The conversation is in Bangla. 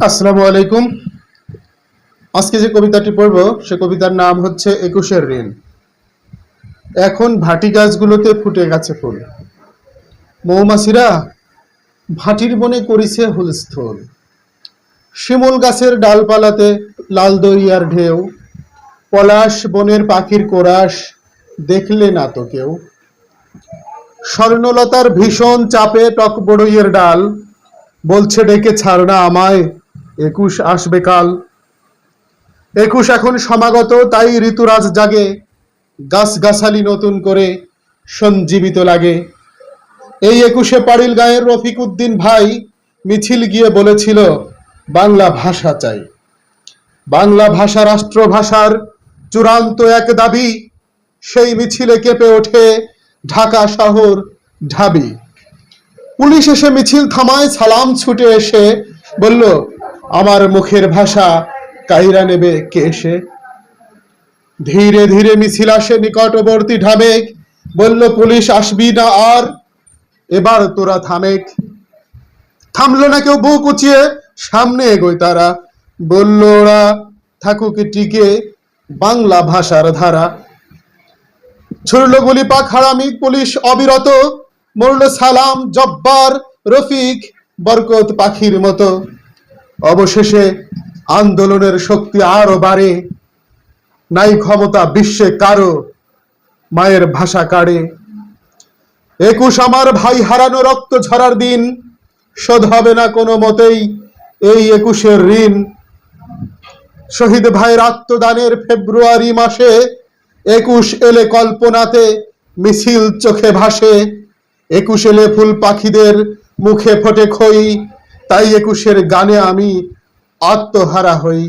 আসসালামু আলাইকুম। আজকে যে কবিতাটি পড়ব, সে কবিতার নাম হচ্ছে একুশের ঋণ। এখন ভাটি গাছগুলোতে ফুটে গেছে ফুল। মৌমাছিরা ভাটির বনে করিছে হুলস্থল। শিমুল গাছের ডালপালাতে লাল দরিয়ার ঢেউ। পলাশ বনের পাখির কোরাস দেখলে না তো কেউ। স্বর্ণলতার ভীষণ চাপে টক বড়ইয়ের ডাল। বলছে, ডেকে ছাড় না আমায়। একুশ আসবে কাল। একুশ এখন সমাগত, তাই ঋতুরাজ জাগে গাছ গাছালি নতুন করে সঞ্জীবিত লাগে। এই একুশে পাড়িল গায়ের রফিক উদ্দিন ভাই মিছিল গিয়ে বলেছিল, বাংলা ভাষা চাই। বাংলা ভাষা রাষ্ট্রভাষার চূড়ান্ত এক দাবি, সেই মিছিলে কেঁপে ওঠে ঢাকা শহর ঢাবি। পুলিশ এসে মিছিল থামায়, সালাম ছুটে এসে বলল আমার মুখের ভাষা কাইরা নেবে কে এসে ধীরে ধীরে মিছিল আসে নিকটবর্তী ঢাবেক বলল, পুলিশ আসবি না আর? এবার তোরা থামেক। থামলো না কেউ বুক উঁচিয়ে, সামনে এগোয় তারা। বলল, ওরা থাকুক টিকে বাংলা ভাষার ধারা। ছুড়ল গুলি পাক হারামি পুলিশ অবিরত। মরল সালাম জব্বার, রফিক, বরকত পাখির মতো। অবশেষে আন্দোলনের শক্তি আরও বাড়ে। নাই ক্ষমতা বিশ্বে কারও মায়ের ভাষা কাড়ে। একুশ আমার ভাই হারানো রক্ত ঝরার দিন, শোধ হবে না কোনো মতেই এই একুশের ঋণ। শহীদ ভাইয়ের আত্মদানের ফেব্রুয়ারি মাসে একুশ এলে কল্পনাতে মিছিল চোখে ভাসে। একুশ এলে ফুল পাখিদের মুখে ফোটে খই তাই একুশের গানে আমি আত্মহারা হই।